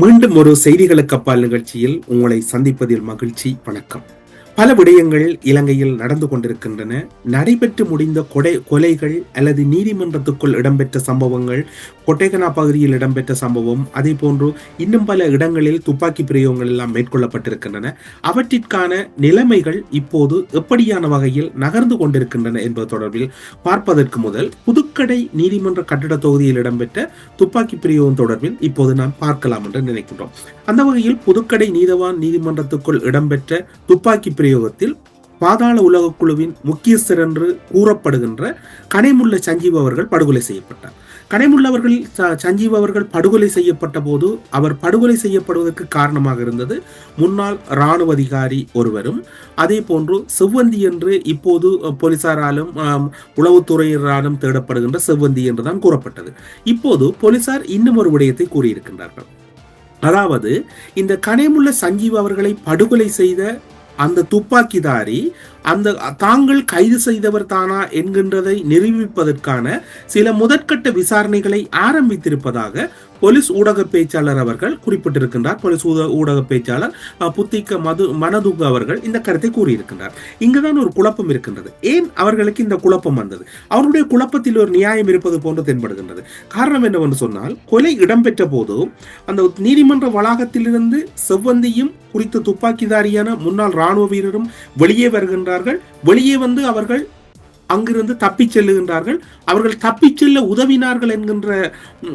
மீண்டும் ஒரு செய்திகளுக்கு அப்பால் நிகழ்ச்சியில் உங்களை சந்திப்பதில் மகிழ்ச்சி வணக்கம். பல விடயங்கள் இலங்கையில் நடந்து கொண்டிருக்கின்றன. நடைபெற்று முடிந்த கொடை கொலைகள் அல்லது நீதிமன்றத்துக்குள் இடம்பெற்ற சம்பவங்கள் கொட்டைகனா பகுதியில் இடம்பெற்ற சம்பவம் அதே போன்று இன்னும் பல இடங்களில் துப்பாக்கி பிரயோகங்கள் எல்லாம் மேற்கொள்ளப்பட்டிருக்கின்றன. அவற்றிற்கான நிலைமைகள் இப்போது எப்படியான வகையில் நகர்ந்து கொண்டிருக்கின்றன என்பது தொடர்பில் பார்ப்பதற்கு முதல் புதுக்கடை நீதிமன்ற கட்டிட தொகுதியில் இடம்பெற்ற துப்பாக்கி பிரயோகம் தொடர்பில் இப்போது நாம் பார்க்கலாம் என்று நினைக்கின்றோம். அந்த வகையில் புதுக்கடை நீதவான் நீதிமன்றத்துக்குள் இடம்பெற்ற துப்பாக்கி பிரயோகத்தில் பாதாள உலக குழுவின் முக்கியஸ்தர் என்று கூறப்படுகின்ற கனைமுள்ள சஞ்சீவ் அவர்கள் படுகொலை செய்யப்பட்டார். கனைமுள்ளவர்கள் சஞ்சீவ் அவர்கள் படுகொலை செய்யப்பட்ட போது அவர் படுகொலை செய்யப்படுவதற்கு காரணமாக இருந்தது முன்னாள் இராணுவ அதிகாரி ஒருவரும் அதே போன்று செவ்வந்தி என்று இப்போது போலீசாராலும் உளவுத்துறையினராலும் தேடப்படுகின்ற செவ்வந்தி என்றுதான் கூறப்பட்டது. இப்போது போலீசார் இன்னும் ஒரு விடயத்தை கூறியிருக்கின்றார்கள். அதாவது இந்த கனைமுள்ள சஞ்சீவ் அவர்களை படுகொலை செய்த அந்த துப்பாக்கிதாரி அந்த தாங்கள் கைது செய்தவர் தானா என்கின்றதை நிரூபிப்பதற்கான சில முதற்கட்ட விசாரணைகளை ஆரம்பித்திருப்பதாக போலீஸ் ஊடக பேச்சாளர் அவர்கள் குறிப்பிட்டிருக்கின்றார். போலீஸ் ஊடக பேச்சாளர் புத்திக்க மது மனதுங்க அவர்கள் இந்த கருத்தை கூறியிருக்கின்றார். இங்குதான் ஒரு குழப்பம் இருக்கின்றது. ஏன் அவர்களுக்கு இந்த குழப்பம் வந்தது? அவருடைய குழப்பத்தில் ஒரு நியாயம் இருப்பது போன்று தென்படுகின்றது. காரணம் என்னவென்று சொன்னால் கொலை இடம்பெற்ற போது அந்த நீதிமன்ற வளாகத்திலிருந்து செவ்வந்தியும் குறித்த துப்பாக்கிதாரியான முன்னாள் ராணுவ வீரரும் வெளியே வருகின்றார்கள். வெளியே வந்து அவர்கள் அங்கிருந்து தப்பிச் செல்லுகின்றார்கள். அவர்கள் தப்பிச் செல்ல உதவினார்கள் என்கின்ற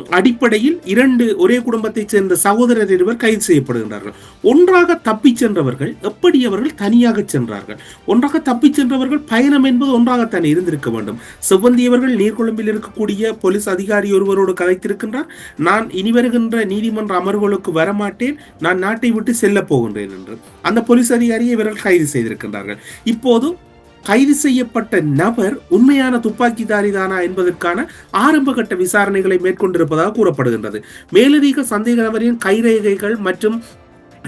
அடிப்படையில் இரண்டு ஒரே குடும்பத்தைச் சேர்ந்த சகோதரர் இருவர் கைது செய்யப்படுகின்றார்கள். ஒன்றாக தப்பிச் சென்றவர்கள் எப்படி அவர்கள் தனியாக சென்றார்கள்? ஒன்றாக தப்பிச் சென்றவர்கள் பயணம் என்பது ஒன்றாகத்தான் இருந்திருக்க வேண்டும். செவ்வந்தியவர்கள் நீர்கொழும்பில் இருக்கக்கூடிய போலீஸ் அதிகாரி ஒருவரோடு கதைத்திருக்கின்றார். நான் இனி வருகின்ற நீதிமன்ற அமர்வுகளுக்கு வரமாட்டேன். நான் நாட்டை விட்டு செல்ல போகின்றேன் என்று. அந்த போலீஸ் அதிகாரியை இவர்கள் கைது செய்திருக்கின்றார்கள். இப்போது கைது செய்யப்பட்ட நபர் உண்மையான துப்பாக்கிதாரி தானா என்பதற்கான ஆரம்பகட்ட விசாரணைகளை மேற்கொண்டிருப்பதாக கூறப்படுகின்றது. மேலதிக சந்தேக நபரின் கைரேகைகள் மற்றும்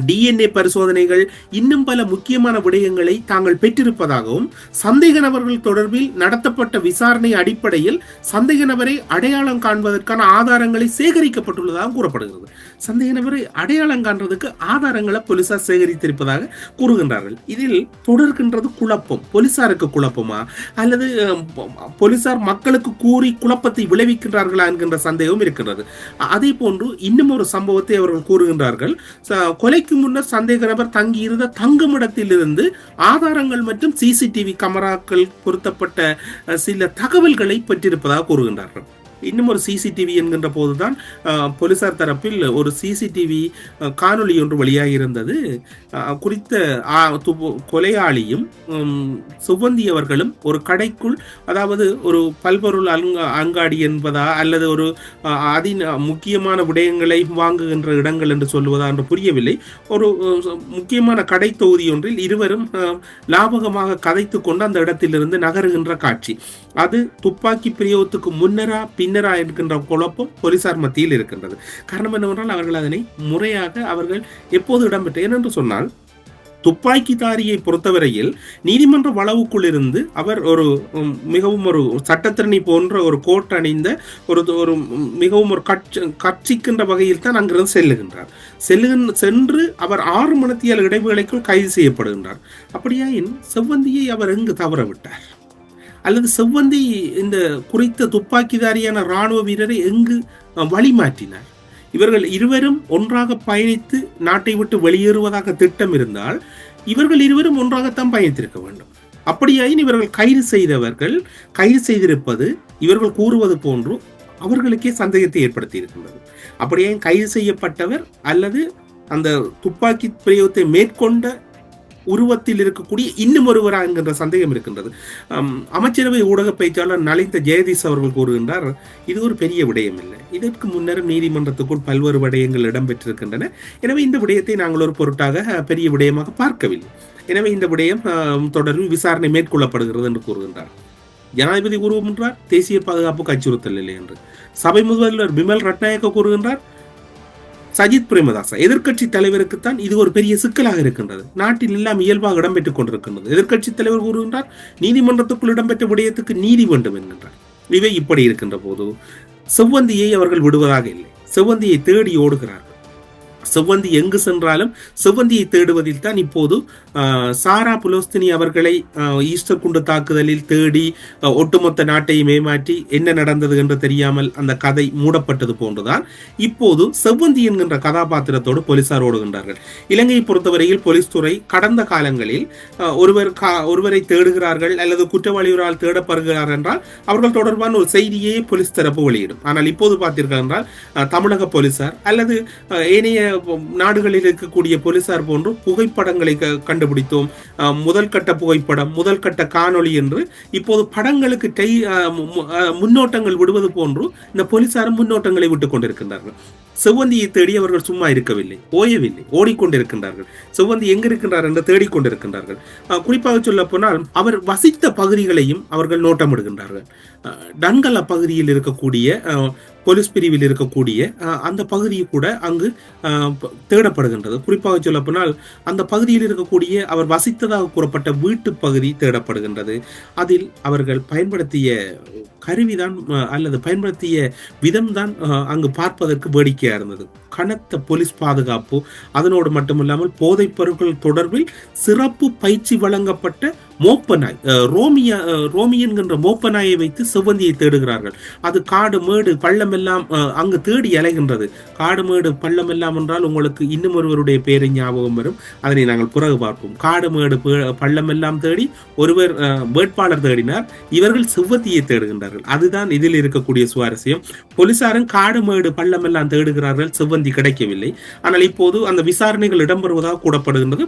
டிஎன்ஏ பரிசோதனைகள் இன்னும் பல முக்கியமான விடயங்களை தாங்கள் பெற்றிருப்பதாகவும் சந்தேக நபர்கள் தொடர்பில் நடத்தப்பட்ட விசாரணை அடிப்படையில் சந்தேக நபரை அடையாளம் காண்பதற்கான ஆதாரங்களை சேகரிக்கப்பட்டுள்ளதாக கூறப்படுகிறது. சந்தேக நபரை அடையாளம் காண்றதுக்கு ஆதாரங்களை போலீசார் சேகரித்திருப்பதாக கூறுகின்றார்கள். இதில் தொடர்கின்றது குழப்பம். போலீசாருக்கு குழப்பமா? அல்லது போலீசார் மக்களுக்கு கூறி குழப்பத்தை விளைவிக்கின்றார்களா என்கின்ற சந்தேகம் இருக்கின்றது. அதே போன்று இன்னும் ஒரு சம்பவத்தை அவர்கள் கூறுகின்றார்கள். கொலை கொலைக்கு முன்னர் சந்தேக நபர் தங்கியிருந்த தங்குமிடத்திலிருந்து ஆதாரங்கள் மற்றும் சிசிடிவி கேமராக்கள் பொருத்தப்பட்ட சில தகவல்களை பெற்றிருப்பதாக கூறுகின்றார்கள். இன்னும் ஒரு சிசிடிவி என்கின்ற போதுதான் போலீசார் தரப்பில் ஒரு சிசிடிவி காணொளி ஒன்று வெளியாகி இருந்தது குறித்த கொலையாளியும் உம், சுவந்தி அவர்களும் ஒரு கடைக்குள் அதாவது ஒரு பல்பொருள் அங்க அங்காடி என்பதா அல்லது ஒரு அதி முக்கியமான விடயங்களை வாங்குகின்ற இடங்கள் என்று சொல்லுவதா என்று புரியவில்லை. ஒரு முக்கியமான கடை தொகுதி ஒன்றில் இருவரும் லாபகமாக கதைத்து கொண்டு அந்த இடத்திலிருந்து நகருகின்ற காட்சி. அது துப்பாக்கி பிரயோகத்துக்கு முன்னரா பின்னரா இருக்கின்ற குழப்பம் போலீசார் மத்தியில் இருக்கின்றது. காரணம் என்னவென்றால் அவர்கள் அதனை முறையாக அவர்கள் எப்போது இடம்பெற்ற ஏனென்று சொன்னால் துப்பாக்கிதாரியை பொறுத்தவரையில் நீதிமன்ற வளவுக்குள் இருந்து அவர் ஒரு மிகவும் ஒரு சட்டத்திரணி போன்ற ஒரு கோட் அணிந்த ஒரு ஒரு மிகவும் ஒரு கட்சி கட்சிக்கின்ற வகையில் தான் அங்கிருந்து செல்லுகின்றார். செல்லுகின்ற சென்று அவர் ஆறு மணத்தியால் இடைவேளைக்குள் கைது செய்யப்படுகின்றார். அப்படியாயின் செவ்வந்தியை அவர் எங்கு தவற விட்டார் அல்லது செவ்வந்தி இந்த குறித்த துப்பாக்கிதாரியான ராணுவ வீரரை எங்கு வழிமாற்றினார்? இவர்கள் இருவரும் ஒன்றாக பயணித்து நாட்டை விட்டு வெளியேறுவதாக திட்டம் இருந்தால் இவர்கள் இருவரும் ஒன்றாகத்தான் பயணித்திருக்க வேண்டும். அப்படியாயின் இவர்கள் கைது செய்தவர்கள் கைது செய்திருப்பது இவர்கள் கூறுவது போன்று அவர்களுக்கே சந்தேகத்தை ஏற்படுத்தி இருக்கின்றது அப்படியே கைது செய்யப்பட்டவர் அல்லது அந்த துப்பாக்கி பிரயோகத்தை மேற்கொண்ட உருவத்தில் இருக்கக்கூடிய இன்னும் ஒருவரா என்கின்ற சந்தேகம் இருக்கின்றது. அமைச்சரவை ஊடக பேச்சாளர் நலிந்த ஜெயதீஷ் அவர்கள் கூறுகின்றார் இது ஒரு பெரிய விடயம் இல்லை இதற்கு முன்னர் நீதிமன்றத்துக்குள் பல்வேறு விடயங்கள் இடம்பெற்றிருக்கின்றன. எனவே இந்த விடயத்தை நாங்கள் ஒரு பொருட்டாக பெரிய விடயமாக பார்க்கவில்லை. எனவே இந்த விடயம் தொடர்பில் விசாரணை மேற்கொள்ளப்படுகிறது என்று கூறுகின்றார். ஜனாதிபதி கூறுகின்றார் தேசிய பாதுகாப்புக்கு அச்சுறுத்தல் இல்லை என்று. சபை முதல்வர் பிமல் ரட்நாயக்க கூறுகின்றார் சஜித் பிரேமதாசா தலைவருக்கு தலைவருக்குத்தான் இது ஒரு பெரிய சிக்கலாக இருக்கின்றது. நாட்டில் எல்லாம் இயல்பாக இடம்பெற்றுக் கொண்டிருக்கின்றது. எதிர்க்கட்சி தலைவர் கூறுகின்றார் நீதிமன்றத்துக்குள் இடம்பெற்ற விடயத்துக்கு நீதி வேண்டும் என்கின்றார். இவை இப்படி இருக்கின்ற போது செவ்வந்தியை அவர்கள் விடுவதாக இல்லை. செவ்வந்தியை தேடி ஓடுகிறார்கள். செவ்வந்தி எங்கு சென்றாலும் செவ்வந்தியை தேடுவதில் தான் இப்போது சாரா புலோஸ்தினி அவர்களை ஈஸ்டர் குண்டு தாக்குதலில் தேடி ஒட்டுமொத்த நாட்டையும் ஏமாற்றி என்ன நடந்தது என்று தெரியாமல் அந்த கதை மூடப்பட்டது போன்றுதான் இப்போது செவ்வந்தி என்கின்ற கதாபாத்திரத்தோடு போலீசார் ஓடுகின்றார்கள். இலங்கையை பொறுத்தவரையில் போலீஸ் துறை கடந்த காலங்களில் ஒருவர் கா- ஒருவரை தேடுகிறார்கள் அல்லது குற்றவாளிகளால் தேடப்படுகிறார் என்றால் அவர்கள் தொடர்பான ஒரு செய்தியே போலீஸ் தரப்பு வெளியிடும். ஆனால் இப்போது பார்த்தீர்கள் என்றால் தமிழக போலீசார் அல்லது ஏனைய நாடுகளில் இருக்கக்கூடிய போலீசார் போன்று புகைப்படங்களை க- கண்டுபிடித்தோம். முதல் கட்ட புகைப்படம் முதல் கட்ட காணொளி என்று. இப்போது படங்களுக்கு டை முன்னோட்டங்கள் விடுவது போன்று இந்த போலீசாரும் முன்னோட்டங்களை விட்டுக் கொண்டிருக்கின்றார்கள். செவ்வந்தியை தேடி அவர்கள் சும்மா இருக்கவில்லை ஓயவில்லை ஓடிக்கொண்டிருக்கின்றார்கள். செவ்வந்தி எங்க இருக்கின்றார் என்று தேடிக்கொண்டிருக்கின்றார்கள் குறிப்பாக சொல்ல போனால் அவர் வசித்த பகுதிகளையும் அவர்கள் நோட்டமிடுகின்றார்கள். டன்கலா பகுதியில் இருக்கக்கூடிய போலீஸ் பிரிவில் இருக்கக்கூடிய அந்த பகுதியை கூட அங்கு தேடப்படுகின்றது. குறிப்பாக சொல்லப்போனால் அந்த பகுதியில் இருக்கக்கூடிய அவர் வசித்ததாக கூறப்பட்ட வீட்டு பகுதி தேடப்படுகின்றது. அதில் அவர்கள் பயன்படுத்திய கருவிதான் அல்லது பயன்படுத்திய விதம்தான் அங்கு பார்ப்பதற்கு வேடிக்கையா இருந்தது. கனத்த போலீஸ் பாதுகாப்பு அதனோடு மட்டுமில்லாமல் போதைப் பொருட்கள் தொடர்பில் சிறப்பு பயிற்சி வழங்கப்பட்ட மோப்பனாய் ரோமியா அஹ், ரோமிய ரோமி என்கின்ற வைத்து செவ்வந்தியை தேடுகிறார்கள். அது காடு மேடு பள்ளம் எல்லாம் அங்கு தேடி அலைகின்றது. காடு மேடு பள்ளம் எல்லாம் என்றால் உங்களுக்கு இன்னும் ஒருவருடைய பேரை ஞாபகம் வரும். அதனை நாங்கள் பிறகு பார்ப்போம். காடு மேடு பள்ளம் எல்லாம் தேடி ஒருவர் வேட்பாளர் தேடினார். இவர்கள் செவ்வந்தியை தேடுகின்றனர். தேடுகின்றார்கள் அதுதான் இதில் இருக்கக்கூடிய சுவாரஸ்யம். போலீசாரும் காடு மேடு பள்ளம் எல்லாம் தேடுகிறார்கள். செவ்வந்தி கிடைக்கவில்லை. ஆனால் இப்போது அந்த விசாரணைகள் இடம்பெறுவதாக கூறப்படுகின்றது.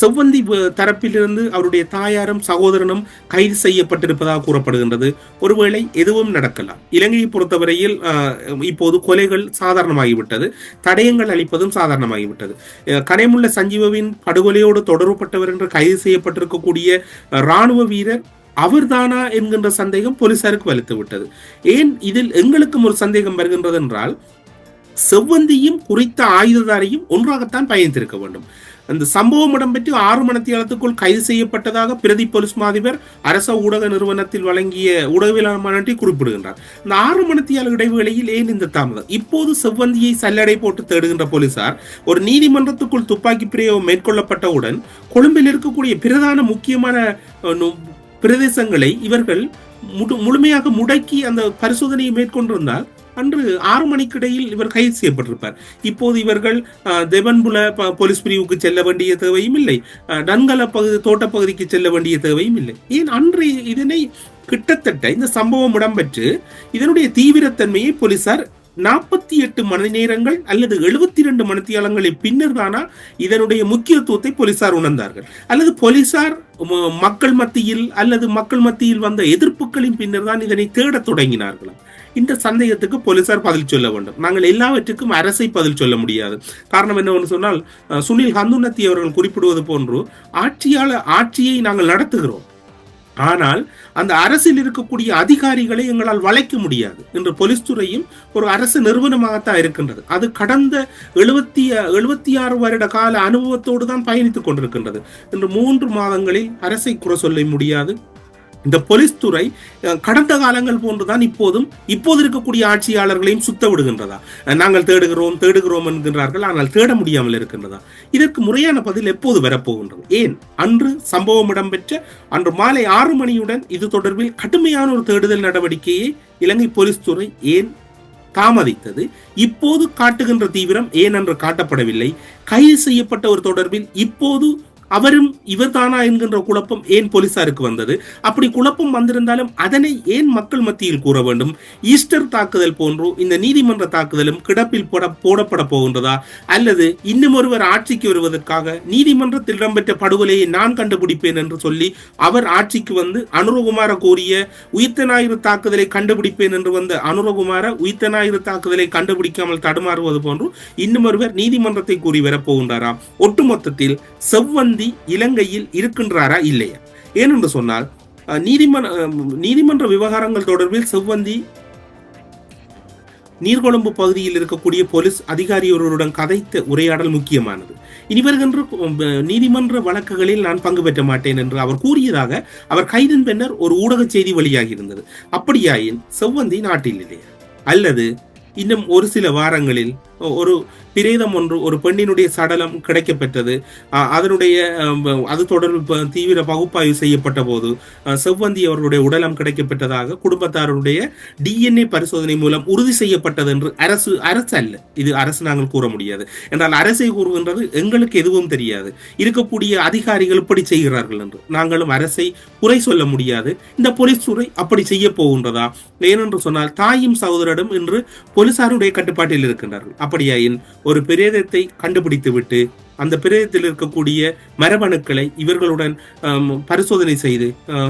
செவ்வந்தி தரப்பிலிருந்து அவருடைய தாயாரும் சகோதரனும் கைது செய்யப்பட்டிருப்பதாக கூறப்படுகின்றது. ஒருவேளை எதுவும் நடக்கலாம். இலங்கையை பொறுத்தவரையில் அஹ், இப்போது கொலைகள் சாதாரணமாகிவிட்டது. தடயங்கள் அளிப்பதும் சாதாரணமாகிவிட்டது. கனைமுள்ள சஞ்சீவவின் படுகொலையோடு தொடர்புபட்டவர் என்று கைது செய்யப்பட்டிருக்கக்கூடிய இராணுவ ராணுவ வீரர் அவர்தானா என்கின்ற சந்தேகம் போலீசாருக்கு வலுத்து விட்டது. ஏன் இதில் எங்களுக்கும் ஒரு சந்தேகம் வருகின்றது என்றால் செவ்வந்தியும் குறித்த ஆயுததாரியும் ஒன்றாகத்தான் பயணித்திருக்க வேண்டும். அந்த சம்பவம் இடம்பெற்று ஆறு மணத்தியாலத்துக்குள் கைது செய்யப்பட்டதாக பிரதி போலீஸ் மாதிபர் அரச ஊடக நிறுவனத்தில் வழங்கிய ஊடகவியலாளர் மாநாட்டில் குறிப்பிடுகின்றார். இந்த ஆறு மணித்தியால இடைவேளையில் ஏன் இந்த தாமதம்? இப்போது செவ்வந்தியை சல்லடை போட்டு தேடுகின்ற போலீசார் ஒரு நீதிமன்றத்துக்குள் துப்பாக்கி பிரயோகம் மேற்கொள்ளப்பட்டவுடன் கொழும்பில் இருக்கக்கூடிய பிரதான முக்கியமான பிரதேசங்களை இவர்கள் முழு- முழுமையாக முடக்கி அந்த பரிசோதனையை மேற்கொண்டிருந்தால் அன்று ஆறு மணிக்கிடையில் இவர் கைது செய்யப்பட்டிருப்பார். இப்போது இவர்கள் தெவன்புல ப- போலீஸ் பிரிவுக்கு செல்ல வேண்டிய தேவையும் இல்லை. டன்கல பகுதி தோட்டப்பகுதிக்கு செல்ல வேண்டிய தேவையும் இல்லை. ஏன் அன்று இதனை கிட்டத்தட்ட இந்த சம்பவம் இடம்பெற்று இதனுடைய தீவிரத்தன்மையை போலீசார் நாற்பத்தி எட்டு மணி நேரங்கள் அல்லது எழுபத்தி ரெண்டு மணித்தியாலங்களின் பின்னர் தானா இதனுடைய முக்கியத்துவத்தை போலீசார் உணர்ந்தார்கள். அல்லது போலீசார் மக்கள் மத்தியில் அல்லது மக்கள் மத்தியில் வந்த எதிர்ப்புகளின் பின்னர் தான் இதனை தேடத் தொடங்கினார்களாம் இந்த சந்தேகத்துக்கு போலீசார் பதில் சொல்ல வேண்டும். நாங்கள் எல்லாவற்றுக்கும் அரசை பதில் சொல்ல முடியாது. காரணம் என்னவென்று சொன்னால் சுனில் ஹந்துனத்தி அவர்கள் குறிப்பிடுவது போன்று ஆட்சியாளர் ஆட்சியை நாங்கள் நடத்துகிறோம். ஆனால் அந்த அரசில் இருக்கக்கூடிய அதிகாரிகளை எங்களால் வளைக்க முடியாது. என்று போலீஸ் துறையும் ஒரு அரசு நிறுவனமாகத்தான் இருக்கின்றது. அது கடந்த எழுபத்தி எழுபத்தி ஆறு வருட கால அனுபவத்தோடு தான் பயணித்துக் கொண்டிருக்கின்றது. இன்று மூன்று மாதங்களில் அரசை குறை சொல்ல முடியாது. இந்த போலீஸ் துறை கடந்த காலங்கள் போன்றுதான் இப்போதும் இப்போது இருக்கக்கூடிய ஆட்சியாளர்களையும் சுத்த விடுகின்றதா? நாங்கள் தேடுகிறோம் தேடுகிறோம் என்கின்றார்கள் ஆனால் தேட முடியாமல் இருக்கின்றதா? இதற்கு முறையான பதில் எப்போது வரப்போகின்றது? ஏன்? அன்று சம்பவம் இடம்பெற்ற அன்று மாலை ஆறு மணியுடன் இது தொடர்பில் கடுமையான ஒரு தேடுதல் நடவடிக்கையை இலங்கை போலீஸ் துறை ஏன் தாமதித்தது? இப்போது காட்டுகின்ற தீவிரம் ஏன் என்று காட்டப்படவில்லை? கைது செய்யப்பட்ட ஒரு தொடர்பில் இப்போது அவரும் இவர் தானா என்கின்ற குழப்பம் ஏன் போலீசாருக்கு வந்தது? அப்படி குழப்பம் வந்திருந்தாலும் அதனை ஏன் மக்கள் மத்தியில் கூற வேண்டும்? ஈஸ்டர் தாக்குதல் போன்றோ இந்த நீதிமன்ற தாக்குதலும் கிடப்பில் போட போடப்பட போகின்றதா? அல்லது இன்னும் ஒருவர் ஆட்சிக்கு வருவதற்காக நீதிமன்றத்தில் இடம்பெற்ற படுகொலையை நான் கண்டுபிடிப்பேன் என்று சொல்லி அவர் ஆட்சிக்கு வந்து அனுரகுமார கோரிய உயிர்த்த ஞாயிறு தாக்குதலை கண்டுபிடிப்பேன் என்று வந்த அனுரகுமார உயிர்த்த ஞாயிறு தாக்குதலை கண்டுபிடிக்காமல் தடுமாறுவது போன்றும் இன்னும் ஒருவர் நீதிமன்றத்தை கூறி வரப்போகின்றாராம் ஒட்டுமொத்தத்தில் செவ்வந்தி இலங்கையில் இருக்கின்றாரா இல்லையா? ஏனென்று சொன்னால் நீதிமன்ற நீதிமன்ற விவகாரங்கள் தொடர்பில் செவ்வந்தி நீர்கொழும்பு பகுதியில் இருக்கக்கூடிய போலீஸ் அதிகாரி ஒருவருடன் கதைத்த உரையாடல் முக்கியமானது. இனி வருகின்ற நீதிமன்ற வழக்குகளில் நான் பங்கு பெற்ற மாட்டேன் என்று அவர் கூறியதாக அவர் கைதின் பின்னர் ஒரு ஊடக செய்தி வெளியாகி இருந்தது அப்படியாயின் செவ்வந்தி நாட்டில் இல்லையா? அல்லது இன்னும் ஒரு சில வாரங்களில் ஒரு பிரேதம் ஒன்று ஒரு பெண்ணினுடைய சடலம் கிடைக்கப்பெற்றது. அதனுடைய அது தொடர்பு தீவிர பகுப்பாய்வு செய்யப்பட்ட போது செவ்வந்தி அவர்களுடைய உடலம் கிடைக்கப்பெற்றதாக குடும்பத்தாருடைய டிஎன்ஏ பரிசோதனை மூலம் உறுதி செய்யப்பட்டது என்று அரசு அரசு அல்ல. இது அரசு நாங்கள் கூற முடியாது. என்றால் அரசை கூறுகின்றது எங்களுக்கு எதுவும் தெரியாது. இருக்கக்கூடிய அதிகாரிகள் இப்படி செய்கிறார்கள் என்று. நாங்களும் அரசை குறை சொல்ல முடியாது. இந்த போலீஸ் துறை அப்படி செய்ய போகின்றதா? ஏனென்று சொன்னால் தாயும் சகோதரரும் இன்று போலீசாருடைய கட்டுப்பாட்டில் இருக்கின்றார்கள். அப்படியாயின் ஒரு பிரேதத்தை கண்டுபிடித்துவிட்டு அந்த பிரேதத்தில் இருக்கக்கூடிய மரபணுக்களை இவர்களுடன் பரிசோதனை செய்து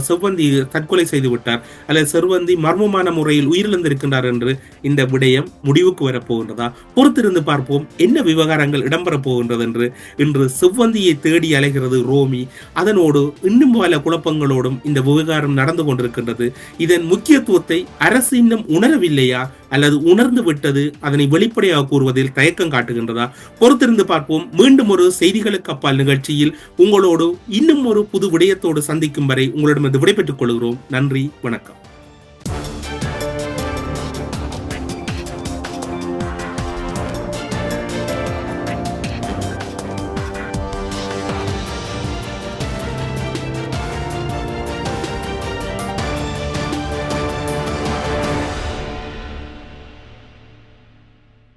செவ்வந்தி தற்கொலை செய்து விட்டார். அல்லது செவ்வந்தி மர்மமான முறையில் உயிரிழந்திருக்கின்றார் என்று இந்த விடயம் முடிவுக்கு வரப்போகின்றதா? பொறுத்திருந்து பார்ப்போம். என்ன விவகாரங்கள் இடம்பெறப் போகின்றது என்று. இன்று செவ்வந்தியை தேடி அலைகிறது ரோமி. அதனோடு இன்னும் பல குழப்பங்களோடும் இந்த விவகாரம் நடந்து கொண்டிருக்கின்றது. இதன் முக்கியத்துவத்தை அரசு இன்னும் உணரவில்லையா? அல்லது உணர்ந்து விட்டது அதனை வெளிப்படையாக கூறுவதில் தயக்கம் காட்டுகின்றதா? பொறுத்திருந்து பார்ப்போம். மீண்டும் ஒரு செய்திகளுக்கு அப்பால் நிகழ்ச்சியில் உங்களோடு இன்னும் ஒரு புது விடயத்தோடு சந்திக்கும் வரை உங்களிடமிருந்து விடைபெற்றுக் கொள்கிறோம். நன்றி வணக்கம்.